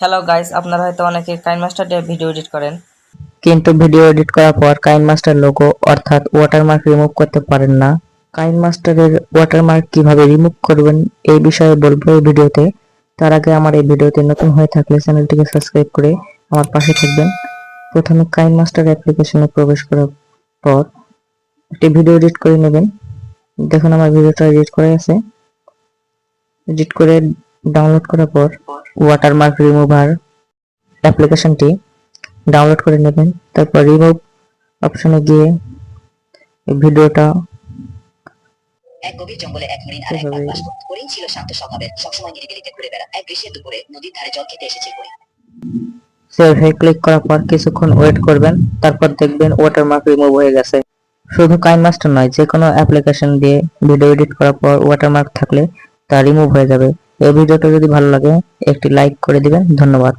Hello guys আপনারা হয়তো অনেকে কাইন মাস্টার দিয়ে ভিডিও এডিট করেন। কিন্তু ভিডিও এডিট করার পর কাইন মাস্টার লোগো অর্থাৎ ওয়াটারমার্ক রিমুভ করতে পারেন না। কাইন মাস্টারের ওয়াটারমার্ক কীভাবে রিমুভ করবেন, এই বিষয়ে বলব এই ভিডিওতে তার আগে আমার এই ভিডিওতে নতুন হয়ে থাকলে চ্যানেলটিকে সাবস্ক্রাইব করে আমার পাশে থাকবেন। প্রথমে কাইন মাস্টার অ্যাপ্লিকেশনে প্রবেশ করার পর একটি ভিডিও এডিট করে নেবেন। দেখুন, আমার ভিডিওটা এডিট করে আছে। এডিট করে ডাউনলোড করার পর ওয়াটারমার্ক রিমুভার অ্যাপ্লিকেশনটি ডাউনলোড করে নেবেন। তারপর রিমুভ অপশনে গিয়ে ভিডিওটা এক গভীর জঙ্গলে এক হরিণ আর এক বাঘ বাস করত। হরিণ ছিল শান্ত স্বভাবের। সবসময় নিরিবিলিতে ঘুরে বেড়া এক গ্রীষ্মের দুপুরে নদীর ধারে জল খেতে এসেছে হরিণ। সেভে ক্লিক করার পর কিছুক্ষণ ওয়েট করবেন। তারপর দেখবেন ওয়াটারমার্ক রিমুভ হয়ে গেছে। শুধু কাইন মাস্টার নয় যে কোনো অ্যাপ্লিকেশন দিয়ে ভিডিও এডিট করার পর ওয়াটারমার্ক থাকলে তা রিমুভ হয়ে যাবে। এই ভিডিওটা যদি ভালো লাগে একটি লাইক করে দিবেন। ধন্যবাদ।